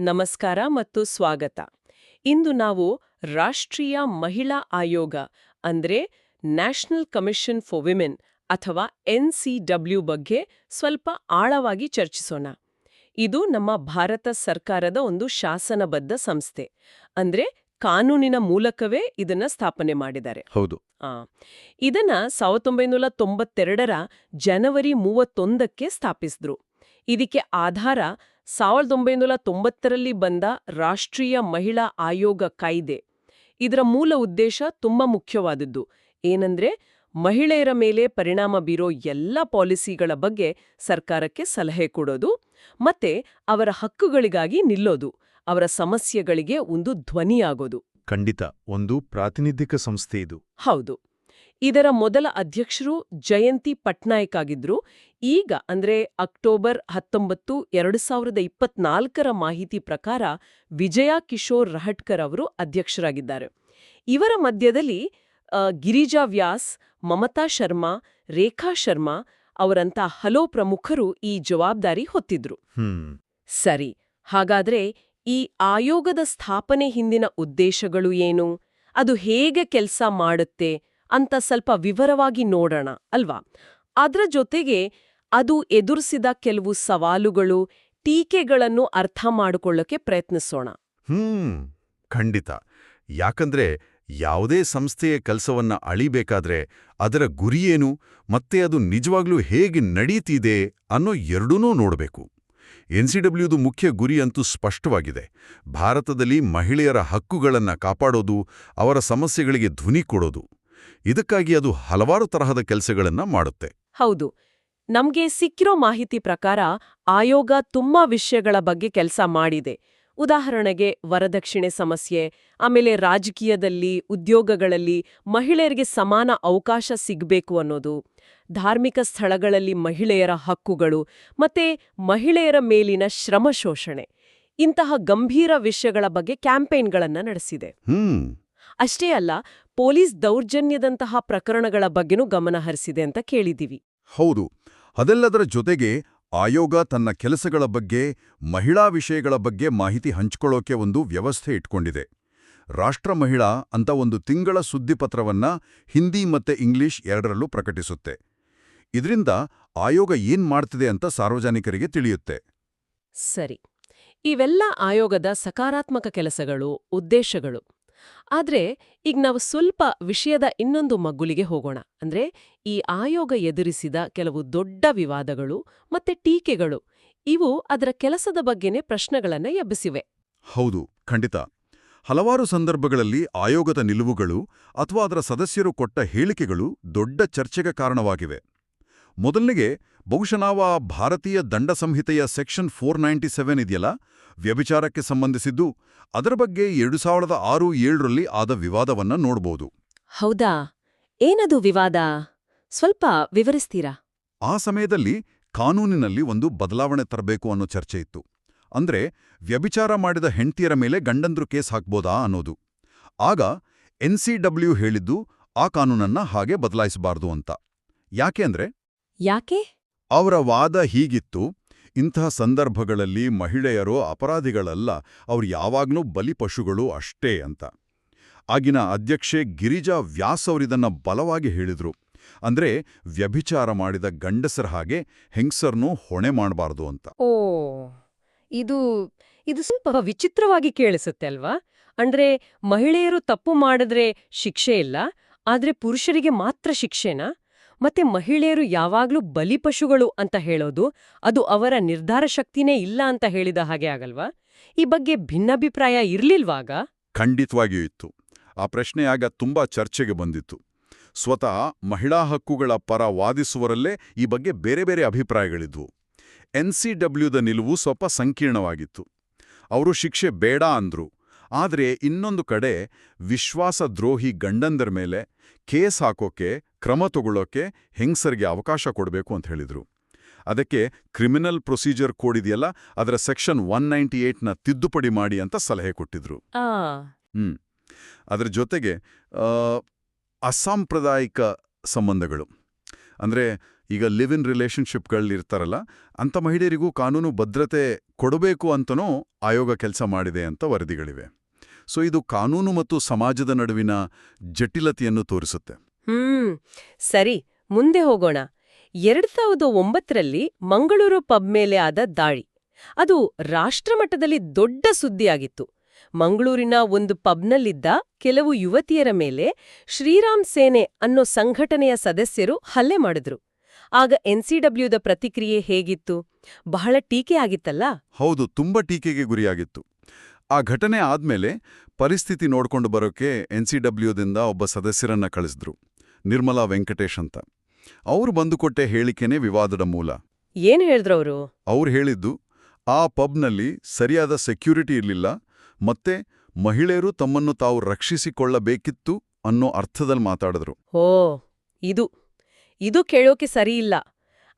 ನಮಸ್ಕಾರ ಮತ್ತು ಸ್ವಾಗತ. ಇಂದು ನಾವು ರಾಷ್ಟ್ರೀಯ ಮಹಿಳಾ ಆಯೋಗ ಅಂದ್ರೆ ನ್ಯಾಷನಲ್ ಕಮಿಷನ್ ಫಾರ್ ವಿಮೆನ್ ಅಥವಾ ಎನ್ಸಿಡಬ್ಲ್ಯೂ ಬಗ್ಗೆ ಸ್ವಲ್ಪ ಆಳವಾಗಿ ಚರ್ಚಿಸೋಣ. ಇದು ನಮ್ಮ ಭಾರತ ಸರ್ಕಾರದ ಒಂದು ಶಾಸನಬದ್ಧ ಸಂಸ್ಥೆ. ಅಂದ್ರೆ ಕಾನೂನಿನ ಮೂಲಕವೇ ಇದನ್ನ ಸ್ಥಾಪನೆ ಮಾಡಿದ್ದಾರೆ. ಹೌದು. ಇದನ್ನ ಸಾವಿರದ ಒಂಬೈನೂರ ತೊಂಬತ್ತೆರಡರ ಜನವರಿ ಮೂವತ್ತೊಂದಕ್ಕೆ ಸ್ಥಾಪಿಸಿದ್ರು. ಇದಕ್ಕೆ ಆಧಾರ ಸಾವಿರದ ಒಂಬೈನೂರ ತೊಂಬತ್ತರಲ್ಲಿ ಬಂದ ರಾಷ್ಟ್ರೀಯ ಮಹಿಳಾ ಆಯೋಗ ಕಾಯ್ದೆ. ಇದರ ಮೂಲ ಉದ್ದೇಶ ತುಂಬಾ ಮುಖ್ಯವಾದದ್ದು. ಏನಂದ್ರೆ ಮಹಿಳೆಯರ ಮೇಲೆ ಪರಿಣಾಮ ಬೀರೋ ಎಲ್ಲ ಪಾಲಿಸಿಗಳ ಬಗ್ಗೆ ಸರ್ಕಾರಕ್ಕೆ ಸಲಹೆ ಕೊಡೋದು ಮತ್ತೆ ಅವರ ಹಕ್ಕುಗಳಿಗಾಗಿ ನಿಲ್ಲೋದು ಅವರ ಸಮಸ್ಯೆಗಳಿಗೆ ಒಂದು ಧ್ವನಿಯಾಗೋದು. ಖಂಡಿತ ಒಂದು ಪ್ರಾತಿನಿಧಿಕ ಸಂಸ್ಥೆ ಇದು. ಹೌದು. ಇದರ ಮೊದಲ ಅಧ್ಯಕ್ಷರು ಜಯಂತಿ ಪಟ್ನಾಯಕ್ ಆಗಿದ್ರು. ಈಗ ಅಂದ್ರೆ ಅಕ್ಟೋಬರ್ ಹತ್ತೊಂಬತ್ತು ಎರಡು ಸಾವಿರದ ಇಪ್ಪತ್ನಾಲ್ಕರ ಮಾಹಿತಿ ಪ್ರಕಾರ ವಿಜಯ ಕಿಶೋರ್ ರಹಟ್ಕರ್ ಅವರು ಅಧ್ಯಕ್ಷರಾಗಿದ್ದಾರೆ. ಇವರ ಮಧ್ಯದಲ್ಲಿ ಗಿರಿಜಾ ವ್ಯಾಸ್ ಮಮತಾ ಶರ್ಮಾ ರೇಖಾ ಶರ್ಮಾ ಅವರಂತ ಹಲೋ ಪ್ರಮುಖರು ಈ ಜವಾಬ್ದಾರಿ ಹೊತ್ತಿದ್ರು. ಹ್ಮ್. ಸರಿ ಹಾಗಾದ್ರೆ ಈ ಆಯೋಗದ ಸ್ಥಾಪನೆ ಹಿಂದಿನ ಉದ್ದೇಶಗಳು ಏನು? ಅದು ಹೇಗೆ ಕೆಲಸ ಮಾಡುತ್ತೆ? ಅಂತ ಸ್ವಲ್ಪ ವಿವರವಾಗಿ ನೋಡೋಣ, ಅಲ್ವಾ? ಅದರ ಜೊತೆಗೆ ಅದು ಎದುರಿಸಿದ ಕೆಲವು ಸವಾಲುಗಳು, ಟೀಕೆಗಳನ್ನು ಅರ್ಥ ಮಾಡಿಕೊಳ್ಳೋಕೆ ಪ್ರಯತ್ನಿಸೋಣ. ಹ್ಮ್, ಖಂಡಿತ. ಯಾಕಂದ್ರೆ ಯಾವುದೇ ಸಂಸ್ಥೆಯ ಕೆಲಸವನ್ನ ಅಳಿಬೇಕಾದ್ರೆ ಅದರ ಗುರಿಯೇನು ಮತ್ತೆ ಅದು ನಿಜವಾಗ್ಲೂ ಹೇಗೆ ನಡೀತಿದೆ ಅನ್ನೋ ಎರಡೂನೂ ನೋಡಬೇಕು. ಎನ್ಸಿಡಬ್ಲ್ಯೂದು ಮುಖ್ಯ ಗುರಿ ಅಂತೂ ಸ್ಪಷ್ಟವಾಗಿದೆ. ಭಾರತದಲ್ಲಿ ಮಹಿಳೆಯರ ಹಕ್ಕುಗಳನ್ನು ಕಾಪಾಡೋದು, ಅವರ ಸಮಸ್ಯೆಗಳಿಗೆ ಧ್ವನಿ ಕೊಡೋದು. ಇದಕ್ಕಾಗಿ ಅದು ಹಲವಾರು ತರಹದ ಕೆಲಸಗಳನ್ನ ಮಾಡುತ್ತೆ. ಹೌದು. ನಮ್ಗೆ ಸಿಕ್ಕಿರೋ ಮಾಹಿತಿ ಪ್ರಕಾರ ಆಯೋಗ ತುಂಬಾ ವಿಷಯಗಳ ಬಗ್ಗೆ ಕೆಲಸ ಮಾಡಿದೆ. ಉದಾಹರಣೆಗೆ ವರದಕ್ಷಿಣೆ ಸಮಸ್ಯೆ ಆಮೇಲೆ ರಾಜಕೀಯದಲ್ಲಿ ಉದ್ಯೋಗಗಳಲ್ಲಿ ಮಹಿಳೆಯರಿಗೆ ಸಮಾನ ಅವಕಾಶ ಸಿಗಬೇಕು ಅನ್ನೋದು ಧಾರ್ಮಿಕ ಸ್ಥಳಗಳಲ್ಲಿ ಮಹಿಳೆಯರ ಹಕ್ಕುಗಳು ಮತ್ತೆ ಮಹಿಳೆಯರ ಮೇಲಿನ ಶ್ರಮ ಶೋಷಣೆ ಇಂತಹ ಗಂಭೀರ ವಿಷಯಗಳ ಬಗ್ಗೆ ಕ್ಯಾಂಪೇನ್ಗಳನ್ನು ನಡೆಸಿದೆ. ಹ್ಮ್. ಅಷ್ಟೇ ಅಲ್ಲ ಪೊಲೀಸ್ ದೌರ್ಜನ್ಯದಂತಹ ಪ್ರಕರಣಗಳ ಬಗ್ಗೆನೂ ಗಮನ ಹರಿಸಿದೆ ಅಂತ ಕೇಳಿದ್ದೀವಿ. ಹೌದು. ಅದೆಲ್ಲದರ ಜೊತೆಗೆ ಆಯೋಗ ತನ್ನ ಕೆಲಸಗಳ ಬಗ್ಗೆ ಮಹಿಳಾ ವಿಷಯಗಳ ಬಗ್ಗೆ ಮಾಹಿತಿ ಹಂಚಿಕೊಳ್ಳೋಕೆ ಒಂದು ವ್ಯವಸ್ಥೆ ಇಟ್ಕೊಂಡಿದೆ. ರಾಷ್ಟ್ರ ಮಹಿಳಾ ಅಂತ ಒಂದು ತಿಂಗಳ ಸುದ್ದಿಪತ್ರವನ್ನ ಹಿಂದಿ ಮತ್ತೆ ಇಂಗ್ಲಿಷ್ ಎರಡರಲ್ಲೂ ಪ್ರಕಟಿಸುತ್ತೆ. ಇದರಿಂದ ಆಯೋಗ ಏನ್ ಮಾಡ್ತಿದೆ ಅಂತ ಸಾರ್ವಜನಿಕರಿಗೆ ತಿಳಿಯುತ್ತೆ. ಸರಿ. ಇವೆಲ್ಲ ಆಯೋಗದ ಸಕಾರಾತ್ಮಕ ಕೆಲಸಗಳು ಉದ್ದೇಶಗಳು. ಆದ್ರೆ ಈಗ ನಾವು ಸ್ವಲ್ಪ ವಿಷಯದ ಇನ್ನೊಂದು ಮಗ್ಗುಲಿಗೆ ಹೋಗೋಣ. ಅಂದ್ರೆ ಈ ಆಯೋಗ ಎದುರಿಸಿದ ಕೆಲವು ದೊಡ್ಡ ವಿವಾದಗಳು ಮತ್ತೆ ಟೀಕೆಗಳು, ಇವು ಅದರ ಕೆಲಸದ ಬಗ್ಗೆನೇ ಪ್ರಶ್ನೆಗಳನ್ನ ಎಬ್ಬಿಸಿವೆ. ಹೌದು, ಖಂಡಿತ. ಹಲವಾರು ಸಂದರ್ಭಗಳಲ್ಲಿ ಆಯೋಗದ ನಿಲುವುಗಳು ಅಥವಾ ಅದರ ಸದಸ್ಯರು ಕೊಟ್ಟ ಹೇಳಿಕೆಗಳು ದೊಡ್ಡ ಚರ್ಚೆಗೆ ಕಾರಣವಾಗಿವೆ. ಮೊದಲನೆಗೆ ಬಹುಶಃ ನಾವು ಆ ಭಾರತೀಯ ದಂಡ ಸಂಹಿತೆಯ ಸೆಕ್ಷನ್ ಫೋರ್ ನೈಂಟಿ ಸೆವೆನ್ ಇದೆಯಲ್ಲ? ವ್ಯಭಿಚಾರಕ್ಕೆ ಸಂಬಂಧಿಸಿದ್ದು ಅದರ ಬಗ್ಗೆ ಎರಡು ಸಾವಿರದ ಆರು ಏಳರಲ್ಲಿ ಆದ ವಿವಾದವನ್ನ ನೋಡ್ಬೋದು. ಹೌದಾ? ಏನದು ವಿವಾದ? ಸ್ವಲ್ಪ ವಿವರಿಸ್ತೀರಾ? ಆ ಸಮಯದಲ್ಲಿ ಕಾನೂನಿನಲ್ಲಿ ಒಂದು ಬದಲಾವಣೆ ತರಬೇಕು ಅನ್ನೋ ಚರ್ಚೆ ಇತ್ತು. ಅಂದ್ರೆ ವ್ಯಭಿಚಾರ ಮಾಡಿದ ಹೆಂಡ್ತಿಯರ ಮೇಲೆ ಗಂಡಂದ್ರು ಕೇಸ್ ಹಾಕ್ಬೋದಾ ಅನ್ನೋದು. ಆಗ ಎನ್ಸಿಡಬ್ಲ್ಯೂ ಹೇಳಿದ್ದು ಆ ಕಾನೂನನ್ನ ಹಾಗೆ ಬದಲಾಯಿಸಬಾರದು ಅಂತ. ಯಾಕೆ ಅಂದ್ರೆ ಯಾಕೆ? ಅವರ ವಾದ ಹೀಗಿತ್ತು ಇಂತಹ ಸಂದರ್ಭಗಳಲ್ಲಿ ಮಹಿಳೆಯರು ಅಪರಾಧಿಗಳಲ್ಲ ಅವ್ರು ಯಾವಾಗ್ಲೂ ಬಲಿಪಶುಗಳು ಅಷ್ಟೇ ಅಂತ. ಆಗಿನ ಅಧ್ಯಕ್ಷೆ ಗಿರಿಜಾ ವ್ಯಾಸ್ ಅವರಿದನ್ನ ಬಲವಾಗಿ ಹೇಳಿದ್ರು. ಅಂದ್ರೆ ವ್ಯಭಿಚಾರ ಮಾಡಿದ ಗಂಡಸರ ಹಾಗೆ ಹೆಂಗ್ಸರ್ನೂ ಹೊಣೆ ಮಾಡಬಾರ್ದು ಅಂತ. ಓ ಇದು ಇದು ಸ್ವಲ್ಪ ವಿಚಿತ್ರವಾಗಿ ಕೇಳಿಸುತ್ತೆ ಅಲ್ವಾ? ಅಂದ್ರೆ ಮಹಿಳೆಯರು ತಪ್ಪು ಮಾಡಿದ್ರೆ ಶಿಕ್ಷೆ ಇಲ್ಲ ಆದ್ರೆ ಪುರುಷರಿಗೆ ಮಾತ್ರ ಶಿಕ್ಷೆನಾ? ಮತ್ತೆ ಮಹಿಳೆಯರು ಯಾವಾಗ್ಲೂ ಬಲಿಪಶುಗಳು ಅಂತ ಹೇಳೋದು ಅದು ಅವರ ನಿರ್ಧಾರ ಶಕ್ತಿನೇ ಇಲ್ಲ ಅಂತ ಹೇಳಿದ ಹಾಗೆ ಆಗಲ್ವಾ? ಈ ಬಗ್ಗೆ ಭಿನ್ನಾಭಿಪ್ರಾಯ ಇರ್ಲಿಲ್ವಾಗ? ಖಂಡಿತವಾಗಿಯೂ ಇತ್ತು. ಆ ಪ್ರಶ್ನೆಯಾಗ ತುಂಬಾ ಚರ್ಚೆಗೆ ಬಂದಿತ್ತು. ಸ್ವತಃ ಮಹಿಳಾ ಹಕ್ಕುಗಳ ಪರ ವಾದಿಸುವರಲ್ಲೇ ಈ ಬಗ್ಗೆ ಬೇರೆ ಬೇರೆ ಅಭಿಪ್ರಾಯಗಳಿದ್ವು. ಎನ್ಸಿಡಬ್ಲ್ಯೂದ ನಿಲುವು ಸ್ವಲ್ಪ ಸಂಕೀರ್ಣವಾಗಿತ್ತು. ಅವರು ಶಿಕ್ಷೆ ಬೇಡ ಅಂದ್ರು. ಆದರೆ ಇನ್ನೊಂದು ಕಡೆ ವಿಶ್ವಾಸದ್ರೋಹಿ ಗಂಡಂದರ ಮೇಲೆ ಕೇಸ್ ಹಾಕೋಕೆ ಕ್ರಮ ತಗೊಳ್ಳೋಕೆ ಹೆಂಗಸರಿಗೆ ಅವಕಾಶ ಕೊಡಬೇಕು ಅಂತ ಹೇಳಿದ್ರು. ಅದಕ್ಕೆ ಕ್ರಿಮಿನಲ್ ಪ್ರೊಸೀಜರ್ ಕೋಡ್ ಇದೆಯಲ್ಲ ಅದರ ಸೆಕ್ಷನ್ ಒನ್ ನೈಂಟಿ ಏಟ್ನ ತಿದ್ದುಪಡಿ ಮಾಡಿ ಅಂತ ಸಲಹೆ ಕೊಟ್ಟಿದ್ರು. ಹ್ಮ್. ಅದರ ಜೊತೆಗೆ ಆ, ಅಸಾಂಪ್ರದಾಯಿಕ ಸಂಬಂಧಗಳು. ಅಂದ್ರೆ ಈಗ ಲಿವ್ ಇನ್ ರಿಲೇಷನ್ಶಿಪ್ಗಳಿರ್ತಾರಲ್ಲ ಅಂಥ ಮಹಿಳೆಯರಿಗೂ ಕಾನೂನು ಭದ್ರತೆ ಕೊಡಬೇಕು ಅಂತನೂ ಆಯೋಗ ಕೆಲಸ ಮಾಡಿದೆ ಅಂತ ವರದಿಗಳಿವೆ. ಸೊ ಇದು ಕಾನೂನು ಮತ್ತು ಸಮಾಜದ ನಡುವಿನ ಜಟಿಲತೆಯನ್ನು ತೋರಿಸುತ್ತೆ. ಹ್ಮ್, ಸರಿ, ಮುಂದೆ ಹೋಗೋಣ. ಎರಡ್ ಸಾವಿರದ ಒಂಬತ್ತರಲ್ಲಿ ಮಂಗಳೂರು ಪಬ್ ಮೇಲೆ ಆದ ದಾಳಿ. ಅದು ರಾಷ್ಟ್ರಮಟ್ಟದಲ್ಲಿ ದೊಡ್ಡ ಸುದ್ದಿಯಾಗಿತ್ತು. ಮಂಗಳೂರಿನ ಒಂದು ಪಬ್ನಲ್ಲಿದ್ದ ಕೆಲವು ಯುವತಿಯರ ಮೇಲೆ ಶ್ರೀರಾಮ್ ಸೇನೆ ಅನ್ನೋ ಸಂಘಟನೆಯ ಸದಸ್ಯರು ಹಲ್ಲೆ ಮಾಡಿದ್ರು. ಆಗ ಎನ್ಸಿಡಬ್ಲ್ಯೂದ ಪ್ರತಿಕ್ರಿಯೆ ಹೇಗಿತ್ತು? ಬಹಳ ಟೀಕೆ ಆಗಿತ್ತಲ್ಲ? ಹೌದು ತುಂಬಾ ಟೀಕೆಗೆ ಗುರಿಯಾಗಿತ್ತು. ಆ ಘಟನೆ ಆದ್ಮೇಲೆ ಪರಿಸ್ಥಿತಿ ನೋಡ್ಕೊಂಡು ಬರೋಕೆ ಎನ್ ಸಿ ಡಬ್ಲ್ಯೂದಿಂದ ಒಬ್ಬ ಸದಸ್ಯರನ್ನ ಕಳಿಸಿದ್ರು ನಿರ್ಮಲಾ ವೆಂಕಟೇಶ್ ಅಂತ. ಅವ್ರು ಬಂದುಕೊಟ್ಟೆ ಹೇಳಿಕೆನೇ ವಿವಾದದ ಮೂಲ. ಏನ್ ಅವರು? ಅವ್ರು ಹೇಳಿದ್ದು ಆ ಪಬ್ನಲ್ಲಿ ಸರಿಯಾದ ಸೆಕ್ಯೂರಿಟಿ ಇರಲಿಲ್ಲ ಮತ್ತೆ ಮಹಿಳೆಯರು ತಮ್ಮನ್ನು ತಾವು ರಕ್ಷಿಸಿಕೊಳ್ಳಬೇಕಿತ್ತು ಅನ್ನೋ ಅರ್ಥದಲ್ಲಿ ಮಾತಾಡಿದ್ರು. ಓ ಇದು ಇದು ಕೇಳೋಕೆ ಸರಿಯಿಲ್ಲ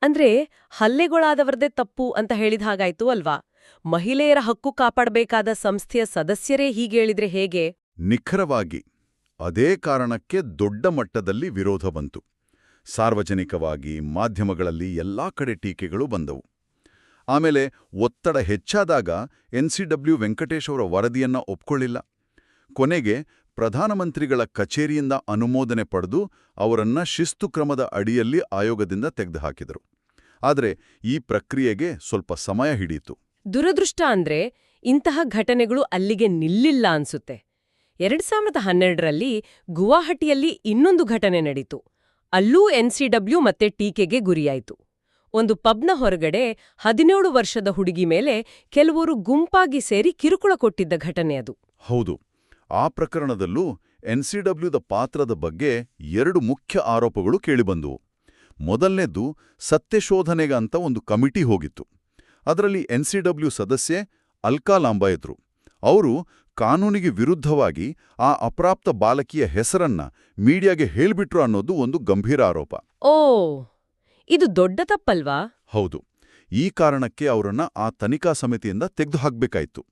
ಅಂದ್ರೆ ಹಲ್ಲೆಗೊಳಾದವರದೇ ತಪ್ಪು ಅಂತ ಹೇಳಿದ ಹಾಗಾಯ್ತು ಅಲ್ವಾ? ಮಹಿಳೆಯರ ಹಕ್ಕು ಕಾಪಾಡಬೇಕಾದ ಸಂಸ್ಥೆಯ ಸದಸ್ಯರೇ ಹೀಗೇಳಿದ್ರೆ ಹೇಗೆ? ನಿಖರವಾಗಿ, ಅದೇ ಕಾರಣಕ್ಕೆ ದೊಡ್ಡ ಮಟ್ಟದಲ್ಲಿ ವಿರೋಧ ಬಂತು. ಸಾರ್ವಜನಿಕವಾಗಿ, ಮಾಧ್ಯಮಗಳಲ್ಲಿ ಎಲ್ಲಾ ಕಡೆ ಟೀಕೆಗಳು ಬಂದವು. ಆಮೇಲೆ ಒತ್ತಡ ಹೆಚ್ಚಾದಾಗ ಎನ್ಸಿಡಬ್ಲ್ಯೂ ವೆಂಕಟೇಶ್ ಅವರ ವರದಿಯನ್ನ ಒಪ್ಕೊಳ್ಳಿಲ್ಲ. ಕೊನೆಗೆ ಪ್ರಧಾನಮಂತ್ರಿಗಳ ಕಚೇರಿಯಿಂದ ಅನುಮೋದನೆ ಪಡೆದು ಅವರನ್ನ ಶಿಸ್ತು ಕ್ರಮದ ಅಡಿಯಲ್ಲಿ ಆಯೋಗದಿಂದ ತೆಗೆದುಹಾಕಿದರು. ಆದರೆ ಈ ಪ್ರಕ್ರಿಯೆಗೆ ಸ್ವಲ್ಪ ಸಮಯ ಹಿಡಿಯಿತು ದುರದೃಷ್ಟ ಅಂದ್ರೆ ಇಂತಹ ಘಟನೆಗಳು ಅಲ್ಲಿಗೆ ನಿಲ್ಲಿಲ್ಲ ಅನ್ಸುತ್ತೆ. ಎರಡ್ ಸಾವಿರದ ಹನ್ನೆರಡರಲ್ಲಿ ಗುವಾಹಟಿಯಲ್ಲಿ ಇನ್ನೊಂದು ಘಟನೆ ನಡೀತು. ಅಲ್ಲೂ ಎನ್ಸಿಡಬ್ಲ್ಯೂ ಮತ್ತೆ ಟೀಕೆಗೆ ಗುರಿಯಾಯಿತು. ಒಂದು ಪಬ್ನ ಹೊರಗಡೆ ಹದಿನೇಳು ವರ್ಷದ ಹುಡುಗಿ ಮೇಲೆ ಕೆಲವರು ಗುಂಪಾಗಿ ಸೇರಿ ಕಿರುಕುಳ ಕೊಟ್ಟಿದ್ದ ಘಟನೆ ಅದು. ಹೌದು. ಆ ಪ್ರಕರಣದಲ್ಲೂ ಎನ್ಸಿಡಬ್ಲ್ಯೂದ ಪಾತ್ರದ ಬಗ್ಗೆ ಎರಡು ಮುಖ್ಯ ಆರೋಪಗಳು ಕೇಳಿಬಂದವು. ಮೊದಲನೇದು ಸತ್ಯಶೋಧನೆಗಂತ ಒಂದು ಕಮಿಟಿ ಹೋಗಿತ್ತು. ಅದರಲ್ಲಿ ಎನ್ಸಿಡಬ್ಲ್ಯೂ ಸದಸ್ಯೆ ಅಲ್ಕಾ ಲಾಂಬಾ ಇದ್ರು ಅವರು ಕಾನೂನಿಗೆ ವಿರುದ್ಧವಾಗಿ ಆ ಅಪ್ರಾಪ್ತ ಬಾಲಕಿಯ ಹೆಸರನ್ನ ಮೀಡಿಯಾಗೆ ಹೇಳ್ಬಿಟ್ರು ಅನ್ನೋದು ಒಂದು ಗಂಭೀರ ಆರೋಪ. ಓ ಇದು ದೊಡ್ಡ ತಪ್ಪಲ್ವಾ? ಹೌದು. ಈ ಕಾರಣಕ್ಕೆ ಅವರನ್ನ ಆ ತನಿಖಾ ಸಮಿತಿಯಿಂದ ತೆಗೆದುಹಾಕ್ಬೇಕಾಯ್ತು.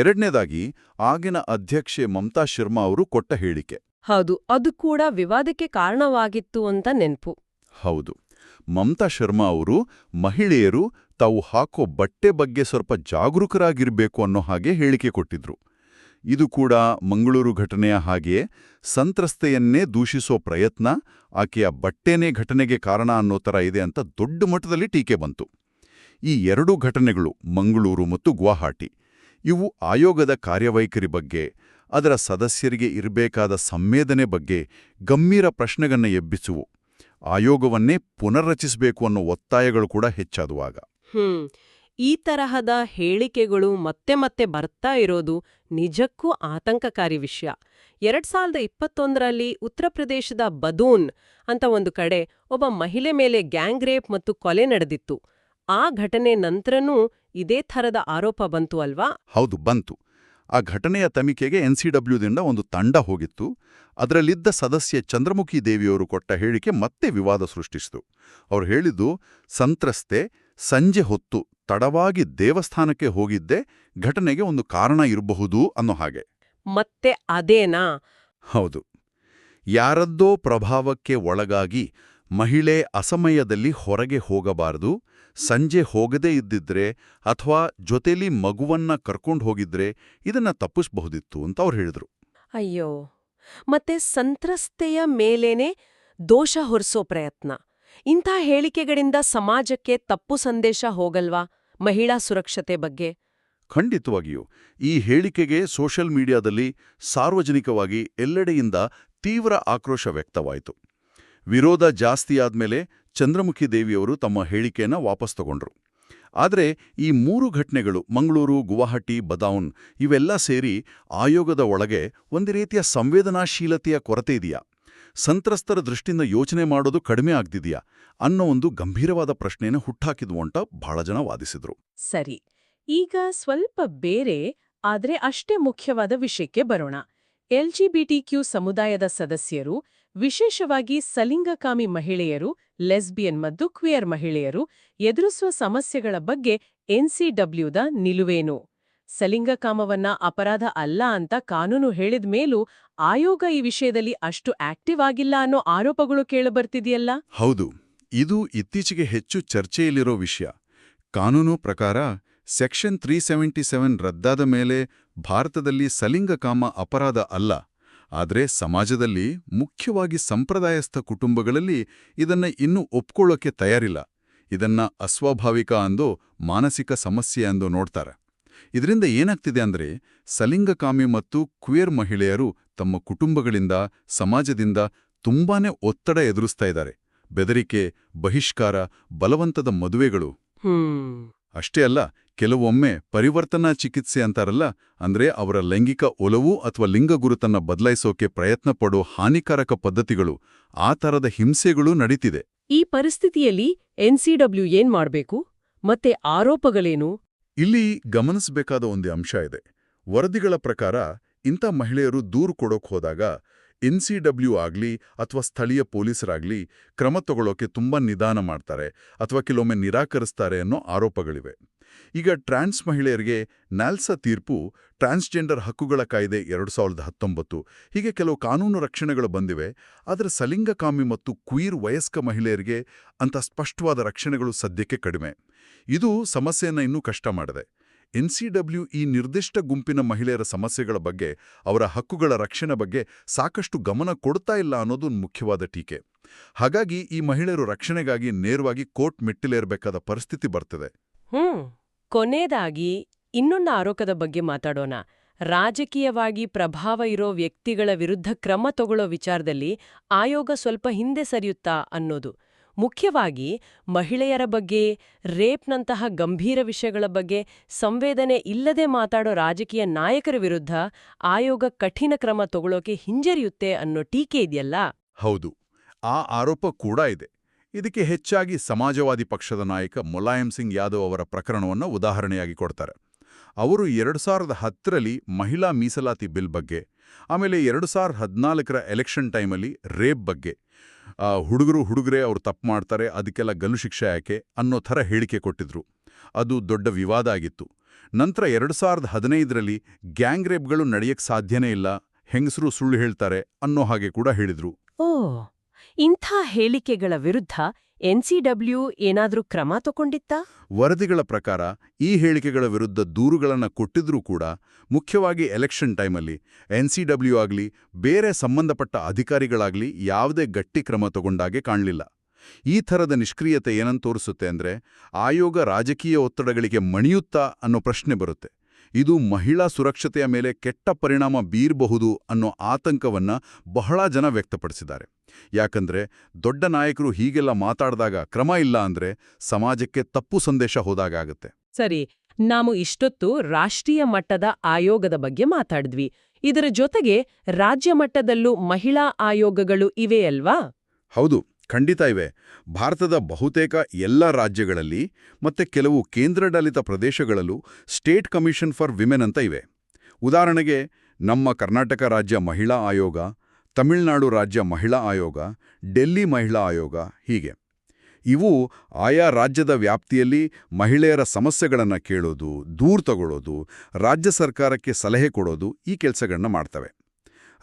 ಎರಡನೇದಾಗಿ ಆಗಿನ ಅಧ್ಯಕ್ಷೆ ಮಮತಾ ಶರ್ಮಾ ಅವರು ಕೊಟ್ಟ ಹೇಳಿಕೆ. ಹೌದು ಅದು ಕೂಡ ವಿವಾದಕ್ಕೆ ಕಾರಣವಾಗಿತ್ತು ಅಂತ ನೆನಪು. ಹೌದು ಮಮತಾ ಶರ್ಮಾ ಅವರು ಮಹಿಳೆಯರು ತಾವು ಹಾಕೋ ಬಟ್ಟೆ ಬಗ್ಗೆ ಸ್ವಲ್ಪ ಜಾಗರೂಕರಾಗಿರ್ಬೇಕು ಅನ್ನೋ ಹಾಗೆ ಹೇಳಿಕೆ ಕೊಟ್ಟಿದ್ರು. ಇದು ಕೂಡ ಮಂಗಳೂರು ಘಟನೆಯ ಹಾಗೆಯೇ ಸಂತ್ರಸ್ತೆಯನ್ನೇ ದೂಷಿಸೋ ಪ್ರಯತ್ನ ಆಕೆಯ ಬಟ್ಟೆನೇ ಘಟನೆಗೆ ಕಾರಣ ಅನ್ನೋ ಥರ ಇದೆ ಅಂತ ದೊಡ್ಡ ಮಟ್ಟದಲ್ಲಿ ಟೀಕೆ ಬಂತು. ಈ ಎರಡೂ ಘಟನೆಗಳು ಮಂಗಳೂರು ಮತ್ತು ಗುವಾಹಾಟಿ. ಇವು ಆಯೋಗದ ಕಾರ್ಯವೈಖರಿ ಬಗ್ಗೆ, ಅದರ ಸದಸ್ಯರಿಗೆ ಇರಬೇಕಾದ ಸಂವೇದನೆ ಬಗ್ಗೆ ಗಂಭೀರ ಪ್ರಶ್ನೆಗಳನ್ನು ಎಬ್ಬಿಸುವು. ಆಯೋಗವನ್ನೇ ಪುನರ್ರಚಿಸಬೇಕು ಅನ್ನೋ ಒತ್ತಾಯಗಳು ಕೂಡ ಹೆಚ್ಚಾದುವಾಗ. ಹ್ಮ್. ಈ ತರಹದ ಹೇಳಿಕೆಗಳು ಮತ್ತೆ ಮತ್ತೆ ಬರ್ತಾ ಇರೋದು ನಿಜಕ್ಕೂ ಆತಂಕಕಾರಿ ವಿಷಯ. ಎರಡ್ ಸಾವಿರದ ಇಪ್ಪತ್ತೊಂದರಲ್ಲಿ ಉತ್ತರ ಪ್ರದೇಶದ ಬದೂನ್ ಅಂತ ಒಂದು ಕಡೆ ಒಬ್ಬ ಮಹಿಳೆ ಮೇಲೆ ಗ್ಯಾಂಗ್ ರೇಪ್ ಮತ್ತು ಕೊಲೆ ನಡೆದಿತ್ತು. ಆ ಘಟನೆ ನಂತರನೂ ಇದೇ ಥರದ ಆರೋಪ ಬಂತು ಅಲ್ವಾ? ಹೌದು ಬಂತು. ಆ ಘಟನೆಯ ತನಿಖೆಗೆ ಎನ್ಸಿಡಬ್ಲ್ಯೂದಿಂದ ಒಂದು ತಂಡ ಹೋಗಿತ್ತು. ಅದರಲ್ಲಿದ್ದ ಸದಸ್ಯೆ ಚಂದ್ರಮುಖಿ ದೇವಿಯವರು ಕೊಟ್ಟ ಹೇಳಿಕೆ ಮತ್ತೆ ವಿವಾದ ಸೃಷ್ಟಿಸಿತು. ಅವ್ರು ಹೇಳಿದ್ದು ಸಂತ್ರಸ್ತೆ ಸಂಜೆ ಹೊತ್ತು ತಡವಾಗಿ ದೇವಸ್ಥಾನಕ್ಕೆ ಹೋಗಿದ್ದೆ ಘಟನೆಗೆ ಒಂದು ಕಾರಣ ಇರಬಹುದು ಅನ್ನೋ ಹಾಗೆ. ಮತ್ತೆ ಅದೇನಾ? ಹೌದು. ಯಾರದ್ದೋ ಪ್ರಭಾವಕ್ಕೆ ಒಳಗಾಗಿ ಮಹಿಳೆ ಅಸಮಯದಲ್ಲಿ ಹೊರಗೆ ಹೋಗಬಾರದು ಸಂಜೆ ಹೋಗದೇ ಇದ್ದಿದ್ರೆ ಅಥವಾ ಜೊತೆಲಿ ಮಗುವನ್ನ ಕರ್ಕೊಂಡು ಹೋಗಿದ್ರೆ ಇದನ್ನ ತಪ್ಪಿಸಬಹುದಿತ್ತು ಅಂತ ಅವ್ರು ಹೇಳಿದ್ರು. ಅಯ್ಯೋ ಮತ್ತೆ ಸಂತ್ರಸ್ತೆಯ ಮೇಲೇನೆ ದೋಷ ಹೊರಿಸೋ ಪ್ರಯತ್ನ. ಇಂಥ ಹೇಳಿಕೆಗಳಿಂದ ಸಮಾಜಕ್ಕೆ ತಪ್ಪು ಸಂದೇಶ ಹೋಗಲ್ವಾ ಮಹಿಳಾ ಸುರಕ್ಷತೆ ಬಗ್ಗೆ? ಖಂಡಿತವಾಗಿಯೂ. ಈ ಹೇಳಿಕೆಗೆ ಸೋಷಿಯಲ್ ಮೀಡಿಯಾದಲ್ಲಿ ಸಾರ್ವಜನಿಕವಾಗಿ ಎಲ್ಲೆಡೆಯಿಂದ ತೀವ್ರ ಆಕ್ರೋಶ ವ್ಯಕ್ತವಾಯಿತು. ವಿರೋಧ ಜಾಸ್ತಿಯಾದ್ಮೇಲೆ ಚಂದ್ರಮುಖಿ ದೇವಿಯವರು ತಮ್ಮ ಹೇಳಿಕೆಯನ್ನು ವಾಪಸ್ ತಗೊಂಡ್ರು. ಆದರೆ ಈ ಮೂರು ಘಟನೆಗಳು, ಮಂಗಳೂರು, ಗುವಾಹಟಿ ಬದಾউನ್ ಇವೆಲ್ಲ ಸೇರಿ ಆಯೋಗದ ಒಳಗೆ ಒಂದು ರೀತಿಯ ಸಂವೇದನಾಶೀಲತೆಯ ಕೊರತೆ ಇದೆಯಾ? ಸಂತ್ರಸ್ತರ ದೃಷ್ಟಿಯಿಂದ ಯೋಚನೆ ಮಾಡೋದು ಕಡಿಮೆ ಆಗ್ತಿದೆಯಾ? ಅನ್ನೋ ಒಂದು ಗಂಭೀರವಾದ ಪ್ರಶ್ನೆಯನ್ನು ಹುಟ್ಟಾಕಿದ್ವು ಅಂತ ಬಹಳ ಜನ ವಾದಿಸಿದ್ರು. ಸರಿ, ಈಗ ಸ್ವಲ್ಪ ಬೇರೆ, ಆದರೆ ಅಷ್ಟೇ ಮುಖ್ಯವಾದ ವಿಷಯಕ್ಕೆ ಬರೋಣ. ಎಲ್ಜಿಬಿಟಿಕ್ಯೂ ಸಮುದಾಯದ ಸದಸ್ಯರು ವಿಶೇಷವಾಗಿ ಸಲಿಂಗಕಾಮಿ ಮಹಿಳೆಯರು, ಲೆಸ್ಬಿಯನ್ ಮತ್ತು ಕ್ವಿಯರ್ ಮಹಿಳೆಯರು ಎದುರಿಸುವ ಸಮಸ್ಯೆಗಳ ಬಗ್ಗೆ ಎನ್ಸಿಡಬ್ಲ್ಯೂದ ನಿಲುವೇನು? ಸಲಿಂಗಕಾಮವನ್ನ ಅಪರಾಧ ಅಲ್ಲ ಅಂತ ಕಾನೂನು ಹೇಳಿದ ಮೇಲೂ ಆಯೋಗ ಈ ವಿಷಯದಲ್ಲಿ ಅಷ್ಟು ಆಕ್ಟಿವ್ ಆಗಿಲ್ಲ ಅನ್ನೋ ಆರೋಪಗಳು ಕೇಳಬರ್ತಿದೆಯಲ್ಲ? ಹೌದು, ಇದು ಇತ್ತೀಚೆಗೆ ಹೆಚ್ಚು ಚರ್ಚೆಯಲ್ಲಿರೋ ವಿಷಯ. ಕಾನೂನು ಪ್ರಕಾರ ಸೆಕ್ಷನ್ ತ್ರೀ ಸೆವೆಂಟಿ ಸೆವೆನ್ ರದ್ದಾದ ಮೇಲೆ ಭಾರತದಲ್ಲಿ ಸಲಿಂಗಕಾಮ ಅಪರಾಧ ಅಲ್ಲ. ಆದರೆ ಸಮಾಜದಲ್ಲಿ ಮುಖ್ಯವಾಗಿ ಸಂಪ್ರದಾಯಸ್ಥ ಕುಟುಂಬಗಳಲ್ಲಿ ಇದನ್ನ ಇನ್ನೂ ಒಪ್ಕೊಳ್ಳೋಕೆ ತಯಾರಿಲ್ಲ. ಇದನ್ನ ಅಸ್ವಾಭಾವಿಕ ಅಂದೋ ಮಾನಸಿಕ ಸಮಸ್ಯೆ ಅಂದೋ ನೋಡ್ತಾರೆ. ಇದರಿಂದ ಏನಾಗ್ತಿದೆ ಅಂದ್ರೆ ಸಲಿಂಗಕಾಮಿ ಮತ್ತು ಕ್ವಿಯರ್ ಮಹಿಳೆಯರು ತಮ್ಮ ಕುಟುಂಬಗಳಿಂದ ಸಮಾಜದಿಂದ ತುಂಬಾನೇ ಒತ್ತಡ ಎದುರಿಸ್ತಾ ಇದ್ದಾರೆ. ಬೆದರಿಕೆ ಬಹಿಷ್ಕಾರ ಬಲವಂತದ ಮದುವೆಗಳು. ಅಷ್ಟೇ ಅಲ್ಲ ಕೆಲವೊಮ್ಮೆ ಪರಿವರ್ತನಾ ಚಿಕಿತ್ಸೆ ಅಂತಾರಲ್ಲ ಅಂದ್ರೆ ಅವರ ಲೈಂಗಿಕ ಒಲವು ಅಥವಾ ಲಿಂಗ ಗುರುತನ್ನ ಬದಲಾಯಿಸೋಕೆ ಪ್ರಯತ್ನ ಪಡೋ ಹಾನಿಕಾರಕ ಪದ್ಧತಿಗಳು ಆ ಥರದ ಹಿಂಸೆಗಳೂ ನಡೀತಿದೆ. ಈ ಪರಿಸ್ಥಿತಿಯಲ್ಲಿ ಎನ್ಸಿಡಬ್ಲ್ಯೂ ಏನ್ ಮಾಡಬೇಕು? ಮತ್ತೆ ಆರೋಪಗಳೇನು? ಇಲ್ಲಿ ಗಮನಿಸಬೇಕಾದ ಒಂದು ಅಂಶ ಇದೆ. ವರದಿಗಳ ಪ್ರಕಾರ ಇಂಥ ಮಹಿಳೆಯರು ದೂರು ಕೊಡೋಕ್ ಹೋದಾಗ ಎನ್ಸಿಡಬ್ಲ್ಯೂ ಆಗ್ಲಿ ಅಥವಾ ಸ್ಥಳೀಯ ಪೊಲೀಸರಾಗ್ಲಿ ಕ್ರಮ ತಗೊಳ್ಳೋಕೆ ತುಂಬಾ ನಿಧಾನ ಮಾಡ್ತಾರೆ ಅಥವಾ ಕೆಲವೊಮ್ಮೆ ನಿರಾಕರಿಸ್ತಾರೆ ಅನ್ನೋ ಆರೋಪಗಳಿವೆ. ಈಗ ಟ್ರಾನ್ಸ್ ಮಹಿಳೆಯರಿಗೆ ನ್ಯಾಲ್ಸಾ ತೀರ್ಪು ಟ್ರಾನ್ಸ್ಜೆಂಡರ್ ಹಕ್ಕುಗಳ ಕಾಯ್ದೆ ಎರಡು ಸಾವಿರದ ಹತ್ತೊಂಬತ್ತು. ಹೀಗೆ ಕೆಲವು ಕಾನೂನು ರಕ್ಷಣೆಗಳು ಬಂದಿವೆ. ಆದರೆ ಸಲಿಂಗಕಾಮಿ ಮತ್ತು ಕ್ವೀರ್ ವಯಸ್ಕ ಮಹಿಳೆಯರಿಗೆ ಅಂತ ಸ್ಪಷ್ಟವಾದ ರಕ್ಷಣೆಗಳು ಸದ್ಯಕ್ಕೆ ಕಡಿಮೆ. ಇದು ಸಮಸ್ಯೆಯನ್ನು ಇನ್ನೂ ಕಷ್ಟ ಮಾಡಿದೆ. ಎನ್ಸಿಡಬ್ಲ್ಯೂ ಈ ನಿರ್ದಿಷ್ಟ ಗುಂಪಿನ ಮಹಿಳೆಯರ ಸಮಸ್ಯೆಗಳ ಬಗ್ಗೆ, ಅವರ ಹಕ್ಕುಗಳ ರಕ್ಷಣೆ ಬಗ್ಗೆ ಸಾಕಷ್ಟು ಗಮನ ಕೊಡ್ತಾ ಇಲ್ಲ ಅನ್ನೋದು ಮುಖ್ಯವಾದ ಟೀಕೆ. ಹಾಗಾಗಿ ಈ ಮಹಿಳೆಯರು ರಕ್ಷಣೆಗಾಗಿ ನೇರವಾಗಿ ಕೋರ್ಟ್ ಮೆಟ್ಟಿಲೇರಬೇಕಾದ ಪರಿಸ್ಥಿತಿ ಬರ್ತದೆ. ಹ್ಮ್, ಕೊನೆಯದಾಗಿ ಇನ್ನೊಂದು ಆರೋಪದ ಬಗ್ಗೆ ಮಾತಾಡೋಣ. ರಾಜಕೀಯವಾಗಿ ಪ್ರಭಾವ ಇರೋ ವ್ಯಕ್ತಿಗಳ ವಿರುದ್ಧ ಕ್ರಮ ತಗೊಳ್ಳೋ ವಿಚಾರದಲ್ಲಿ ಆಯೋಗ ಸ್ವಲ್ಪ ಹಿಂದೆ ಸರಿಯುತ್ತಾ ಅನ್ನೋದು. ಮುಖ್ಯವಾಗಿ ಮಹಿಳೆಯರ ಬಗ್ಗೆ, ರೇಪ್ನಂತಹ ಗಂಭೀರ ವಿಷಯಗಳ ಬಗ್ಗೆ ಸಂವೇದನೆ ಇಲ್ಲದೆ ಮಾತಾಡೋ ರಾಜಕೀಯ ನಾಯಕರ ವಿರುದ್ಧ ಆಯೋಗ ಕಠಿಣ ಕ್ರಮ ತಗೊಳ್ಳೋಕೆ ಹಿಂಜರಿಯುತ್ತೆ ಅನ್ನೋ ಟೀಕೆ ಇದೆಯಲ್ಲ? ಹೌದು. ಆ ಆರೋಪ ಕೂಡ ಇದೆ. ಇದಕ್ಕೆ ಹೆಚ್ಚಾಗಿ ಸಮಾಜವಾದಿ ಪಕ್ಷದ ನಾಯಕ ಮುಲಾಯಂ ಸಿಂಗ್ ಯಾದವ್ ಅವರ ಪ್ರಕರಣವನ್ನು ಉದಾಹರಣೆಯಾಗಿ ಕೊಡ್ತಾರೆ. ಅವರು ಎರಡು ಸಾವಿರದ ಹತ್ತರಲ್ಲಿ ಮಹಿಳಾ ಮೀಸಲಾತಿ ಬಿಲ್ ಬಗ್ಗೆ, ಆಮೇಲೆ ಎರಡು ಸಾವಿರದ ಹದಿನಾಲ್ಕರ ಎಲೆಕ್ಷನ್ ಟೈಮಲ್ಲಿ ರೇಪ್ ಬಗ್ಗೆ ಹುಡುಗರು ಹುಡುಗರೇ ಅವರು ತಪ್ಪು ಮಾಡ್ತಾರೆ, ಅದಕ್ಕೆಲ್ಲ ಗಲ್ಲು ಶಿಕ್ಷೆ ಯಾಕೆ ಅನ್ನೋ ಥರ ಹೇಳಿಕೆ ಕೊಟ್ಟಿದ್ರು. ಅದು ದೊಡ್ಡ ವಿವಾದ ಆಗಿತ್ತು. ನಂತರ ಎರಡು ಸಾವಿರದ ಹದಿನೈದರಲ್ಲಿ ಗ್ಯಾಂಗ್ ರೇಪ್ಗಳು ನಡೆಯಕ್ಕೆ ಸಾಧ್ಯನೇ ಇಲ್ಲ, ಹೆಂಗಸರು ಸುಳ್ಳು ಹೇಳ್ತಾರೆ ಅನ್ನೋ ಹಾಗೆ ಕೂಡ ಹೇಳಿದ್ರು. ಓ! ಇಂಥ ಹೇಳಿಕೆಗಳ ವಿರುದ್ಧ ಎನ್ಸಿಡಬ್ಲ್ಯೂ ಏನಾದರೂ ಕ್ರಮ ತಗೊಂಡಿತ್ತಾ? ವರದಿಗಳ ಪ್ರಕಾರ ಈ ಹೇಳಿಕೆಗಳ ವಿರುದ್ಧ ದೂರುಗಳನ್ನು ಕೊಟ್ಟಿದ್ರೂ ಕೂಡ ಮುಖ್ಯವಾಗಿ ಎಲೆಕ್ಷನ್ ಟೈಮಲ್ಲಿ ಎನ್ಸಿಡಬ್ಲ್ಯೂ ಆಗಲಿ, ಬೇರೆ ಸಂಬಂಧಪಟ್ಟ ಅಧಿಕಾರಿಗಳಾಗಲಿ ಯಾವುದೇ ಗಟ್ಟಿ ಕ್ರಮ ತಗೊಂಡಾಗೆ ಕಾಣಲಿಲ್ಲ. ಈ ಥರದ ನಿಷ್ಕ್ರಿಯತೆ ಏನಂತ ತೋರಿಸುತ್ತೆ ಅಂದ್ರೆ ಆಯೋಗ ರಾಜಕೀಯ ಒತ್ತಡಗಳಿಗೆ ಮಣಿಯುತ್ತಾ ಅನ್ನೋ ಪ್ರಶ್ನೆ ಬರುತ್ತೆ. ಇದು ಮಹಿಳಾ ಸುರಕ್ಷತೆಯ ಮೇಲೆ ಕೆಟ್ಟ ಪರಿಣಾಮ ಬೀರಬಹುದು ಅನ್ನೋ ಆತಂಕವನ್ನ ಬಹಳ ಜನ ವ್ಯಕ್ತಪಡಿಸಿದ್ದಾರೆ. ಯಾಕಂದ್ರೆ ದೊಡ್ಡ ನಾಯಕರು ಹೀಗೆಲ್ಲ ಮಾತಾಡಿದಾಗ ಕ್ರಮ ಇಲ್ಲ ಅಂದ್ರೆ ಸಮಾಜಕ್ಕೆ ತಪ್ಪು ಸಂದೇಶ ಹೋದಾಗತ್ತೆ ಸರಿ ನಾವು ಇಷ್ಟೊತ್ತು ರಾಷ್ಟ್ರೀಯ ಮಟ್ಟದ ಆಯೋಗದ ಬಗ್ಗೆ ಮಾತಾಡಿದ್ವಿ. ಇದರ ಜೊತೆಗೆ ರಾಜ್ಯ ಮಟ್ಟದಲ್ಲೂ ಮಹಿಳಾ ಆಯೋಗಗಳು ಇವೆಯಲ್ವಾ ಹೌದು. ಖಂಡಿತ ಇವೆ. ಭಾರತದ ಬಹುತೇಕ ಎಲ್ಲ ರಾಜ್ಯಗಳಲ್ಲಿ ಮತ್ತೆ ಕೆಲವು ಕೇಂದ್ರಾಡಳಿತ ಪ್ರದೇಶಗಳಲ್ಲೂ ಸ್ಟೇಟ್ ಕಮಿಷನ್ ಫಾರ್ ವಿಮೆನ್ ಅಂತ ಇವೆ. ಉದಾಹರಣೆಗೆ, ನಮ್ಮ ಕರ್ನಾಟಕ ರಾಜ್ಯ ಮಹಿಳಾ ಆಯೋಗ, ತಮಿಳುನಾಡು ರಾಜ್ಯ ಮಹಿಳಾ ಆಯೋಗ, ಡೆಲ್ಲಿ ಮಹಿಳಾ ಆಯೋಗ ಹೀಗೆ. ಇವು ಆಯಾ ರಾಜ್ಯದ ವ್ಯಾಪ್ತಿಯಲ್ಲಿ ಮಹಿಳೆಯರ ಸಮಸ್ಯೆಗಳನ್ನು ಕೇಳೋದು, ದೂರು ತಗೊಳ್ಳೋದು ರಾಜ್ಯ ಸರ್ಕಾರಕ್ಕೆ ಸಲಹೆ ಕೊಡೋದು ಈ ಕೆಲಸಗಳನ್ನ ಮಾಡ್ತವೆ.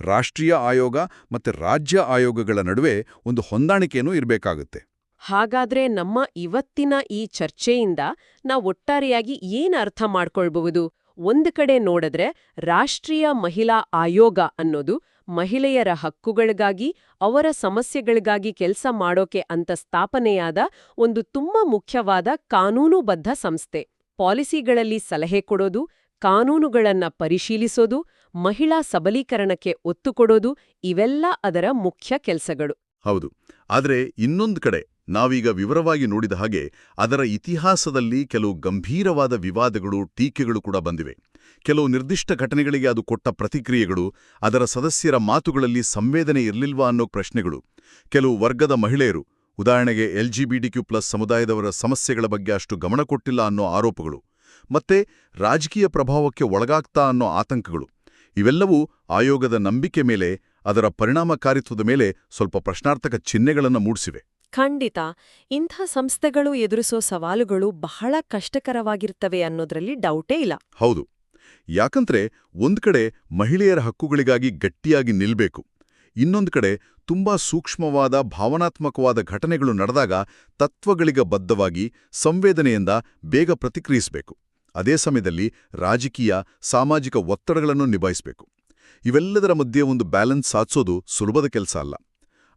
ರಾಷ್ಟ್ರೀಯ ಆಯೋಗ ಮತ್ತೆ ರಾಜ್ಯ ಆಯೋಗಗಳ ನಡುವೆ ಒಂದು ಹೊಂದಾಣಿಕೆಯೂ ಇರಬೇಕಾಗುತ್ತೆ. ಹಾಗಾದ್ರೆ ನಮ್ಮ ಇವತ್ತಿನ ಈ ಚರ್ಚೆಯಿಂದ ನಾವು ಒಟ್ಟಾರೆಯಾಗಿ ಏನ್ ಅರ್ಥ ಮಾಡ್ಕೊಳ್ಬಹುದು? ಒಂದು ಕಡೆ ನೋಡಿದ್ರೆ ರಾಷ್ಟ್ರೀಯ ಮಹಿಳಾ ಆಯೋಗ ಅನ್ನೋದು ಮಹಿಳೆಯರ ಹಕ್ಕುಗಳಿಗಾಗಿ, ಅವರ ಸಮಸ್ಯೆಗಳಿಗಾಗಿ ಕೆಲಸ ಮಾಡೋಕೆ ಅಂತ ಸ್ಥಾಪನೆಯಾದ ಒಂದು ತುಂಬಾ ಮುಖ್ಯವಾದ ಕಾನೂನುಬದ್ಧ ಸಂಸ್ಥೆ. ಪಾಲಿಸಿಗಳಲ್ಲಿ ಸಲಹೆ ಕೊಡೋದು ಕಾನೂನುಗಳನ್ನ ಪರಿಶೀಲಿಸೋದು, ಮಹಿಳಾ ಸಬಲೀಕರಣಕ್ಕೆ ಒತ್ತು ಕೊಡೋದು, ಇವೆಲ್ಲ ಅದರ ಮುಖ್ಯ ಕೆಲಸಗಳು. ಹೌದು. ಆದರೆ ಇನ್ನೊಂದು ಕಡೆ ನಾವೀಗ ವಿವರವಾಗಿ ನೋಡಿದ ಹಾಗೆ ಅದರ ಇತಿಹಾಸದಲ್ಲಿ ಕೆಲವು ಗಂಭೀರವಾದ ವಿವಾದಗಳು, ಟೀಕೆಗಳು ಕೂಡ ಬಂದಿವೆ. ಕೆಲವು ನಿರ್ದಿಷ್ಟ ಘಟನೆಗಳಿಗೆ ಅದು ಕೊಟ್ಟ ಪ್ರತಿಕ್ರಿಯೆಗಳು, ಅದರ ಸದಸ್ಯರ ಮಾತುಗಳಲ್ಲಿ ಸಂವೇದನೆ ಇರಲಿಲ್ವಾ ಅನ್ನೋ ಪ್ರಶ್ನೆಗಳು. ಕೆಲವು ವರ್ಗದ ಮಹಿಳೆಯರು, ಉದಾಹರಣೆಗೆ ಎಲ್ಜಿಬಿಟಿಕ್ಯೂ ಪ್ಲಸ್ ಸಮುದಾಯದವರ ಸಮಸ್ಯೆಗಳ ಬಗ್ಗೆ ಅಷ್ಟು ಗಮನ ಕೊಟ್ಟಿಲ್ಲ ಅನ್ನೋ ಆರೋಪಗಳು. ಮತ್ತೆ ರಾಜಕೀಯ ಪ್ರಭಾವಕ್ಕೆ ಒಳಗಾಗ್ತಾ ಅನ್ನೋ ಆತಂಕಗಳು. ಇವೆಲ್ಲವೂ ಆಯೋಗದ ನಂಬಿಕೆ ಮೇಲೆ ಅದರ ಪರಿಣಾಮಕಾರಿತ್ವದ ಮೇಲೆ ಸ್ವಲ್ಪ ಪ್ರಶ್ನಾರ್ಥಕ ಚಿಹ್ನೆಗಳನ್ನು ಮೂಡಿಸಿವೆ. ಖಂಡಿತ. ಇಂಥ ಸಂಸ್ಥೆಗಳು ಎದುರಿಸೋ ಸವಾಲುಗಳು ಬಹಳ ಕಷ್ಟಕರವಾಗಿರ್ತವೆ ಅನ್ನೋದ್ರಲ್ಲಿ ಡೌಟೇ ಇಲ್ಲ. ಹೌದು. ಯಾಕಂದ್ರೆ ಒಂದು ಕಡೆ ಮಹಿಳೆಯರ ಹಕ್ಕುಗಳಿಗಾಗಿ ಗಟ್ಟಿಯಾಗಿ ನಿಲ್ಬೇಕು. ಇನ್ನೊಂದು ಕಡೆ ತುಂಬಾ ಸೂಕ್ಷ್ಮವಾದ ಭಾವನಾತ್ಮಕವಾದ ಘಟನೆಗಳು ನಡೆದಾಗ ತತ್ವಗಳಿಗೆ ಬದ್ಧವಾಗಿ ಸಂವೇದನೆಯಿಂದ ಬೇಗ ಪ್ರತಿಕ್ರಿಯಿಸಬೇಕು. ಅದೇ ಸಮಯದಲ್ಲಿ ರಾಜಕೀಯ, ಸಾಮಾಜಿಕ ಒತ್ತಡಗಳನ್ನು ನಿಭಾಯಿಸಬೇಕು. ಇವೆಲ್ಲದರ ಮಧ್ಯೆ ಒಂದು ಬ್ಯಾಲೆನ್ಸ್ ಸಾಧಿಸೋದು ಸುಲಭದ ಕೆಲಸ ಅಲ್ಲ.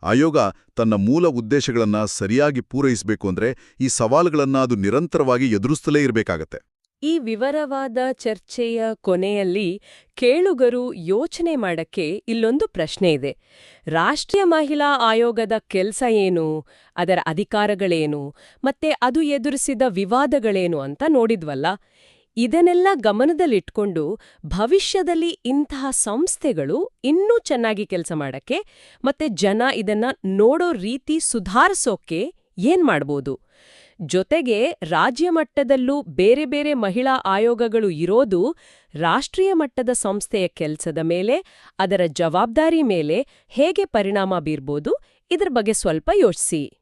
ಆಯೋಗ ತನ್ನ ಮೂಲ ಉದ್ದೇಶಗಳನ್ನು ಸರಿಯಾಗಿ ಪೂರೈಸಬೇಕು ಅಂದರೆ ಈ ಸವಾಲುಗಳನ್ನು ಅದು ನಿರಂತರವಾಗಿ ಎದುರಿಸ್ತಲೇ ಇರಬೇಕಾಗತ್ತೆ. ಈ ವಿವರವಾದ ಚರ್ಚೆಯ ಕೊನೆಯಲ್ಲಿ ಕೇಳುಗರು ಯೋಚನೆ ಮಾಡಕ್ಕೆ ಇಲ್ಲೊಂದು ಪ್ರಶ್ನೆ ಇದೆ. ರಾಷ್ಟ್ರೀಯ ಮಹಿಳಾ ಆಯೋಗದ ಕೆಲಸ ಏನು? ಅದರ ಅಧಿಕಾರಗಳೇನು? ಮತ್ತೆ ಅದು ಎದುರಿಸಿದ ವಿವಾದಗಳೇನು ಅಂತ ನೋಡಿದ್ವಲ್ಲ? ಇದನ್ನೆಲ್ಲ ಗಮನದಲ್ಲಿಟ್ಕೊಂಡು ಭವಿಷ್ಯದಲ್ಲಿ ಇಂತಹ ಸಂಸ್ಥೆಗಳು ಇನ್ನೂ ಚೆನ್ನಾಗಿ ಕೆಲಸ ಮಾಡಕ್ಕೆ ಮತ್ತೆ ಜನ ಇದನ್ನ ನೋಡೋ ರೀತಿ ಸುಧಾರಿಸೋಕೆ ಏನ್ ಮಾಡ್ಬೋದು? ಜೊತೆಗೆ ರಾಜ್ಯ ಮಟ್ಟದಲ್ಲೂ ಬೇರೆ ಬೇರೆ ಮಹಿಳಾ ಆಯೋಗಗಳು ಇರೋದು ರಾಷ್ಟ್ರೀಯ ಮಟ್ಟದ ಸಂಸ್ಥೆಯ ಕೆಲಸದ ಮೇಲೆ, ಅದರ ಜವಾಬ್ದಾರಿ ಮೇಲೆ ಹೇಗೆ ಪರಿಣಾಮ ಬೀರ್ಬೋದು, ಇದ್ರ ಬಗ್ಗೆ ಸ್ವಲ್ಪ ಯೋಚಿಸಿ.